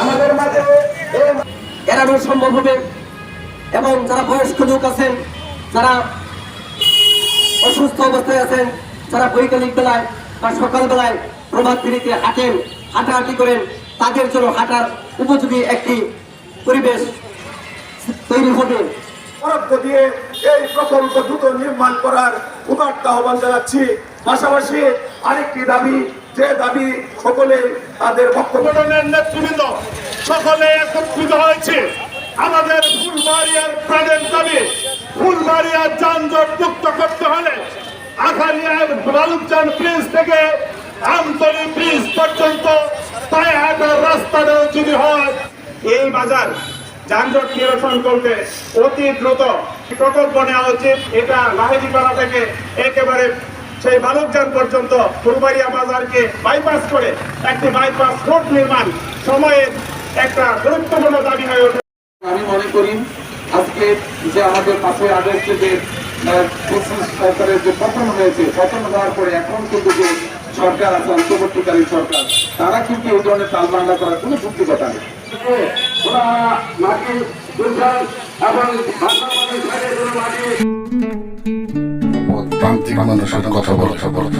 আমাদের মাঝে এড়ানো সম্ভব হবে। এবং যারা বয়স্ক লোক আছেন, যারা অসুস্থ অবস্থায় আছেন, যারা বৈকালিক বেলায় বা সকালবেলায় প্রভাত ফিরিতে হাঁটেন, হাঁটাহাঁটি করেন, তাদের জন্য হাঁটার উপযোগী একটি পরিবেশ তৈরি হবে। দিয়ে এই প্রকল্প দ্রুত নির্মাণ করার উদার্ত আহ্বান জানাচ্ছি। পাশাপাশি আরেকটি দাবি, যে দাবি সকলে তাদের বক্তব্য সংগঠনের নেতৃবৃন্দ সকলে একত্রিত হয়েছে। আমাদের ফুলবাড়িয়ার প্রাণের দাবি, ফুলবাড়িয়ার যানজট মুক্ত করতে হলে আখালিয়ার বালুকচান ব্রিজ থেকে আমতলি ব্রিজ পর্যন্ত পায়ে হাঁটার রাস্তাটাও যদি হয়, এই বাজার যানজট নিরসন করতে অতি দ্রুত প্রকল্প নেওয়া উচিত এটা লাহেদিপাড়া থেকে একেবারে সেই বালকজান পর্যন্ত ফুলবাড়িয়া বাজারকে বাইপাস করে একটি বাইপাস রোড নির্মাণ সময়ের একটা গুরুত্বপূর্ণ দাবি হয়ে ওঠে। আমি মনে করি আজকে যে আমাদের পাঁচই আগস্টে যে সরকারের যে পতন হয়েছে পতন হওয়ার পরে এখন কিন্তু যে সরকার আছে অন্তর্বর্তীকালীন সরকার তারা কিন্তু এই ধরনের তালবাংলা করার কোনো যুক্তিকতা নেই। ওরা দুর্ঘাট এবং প্রান্তিক মানুষের কথা বলতে বলতে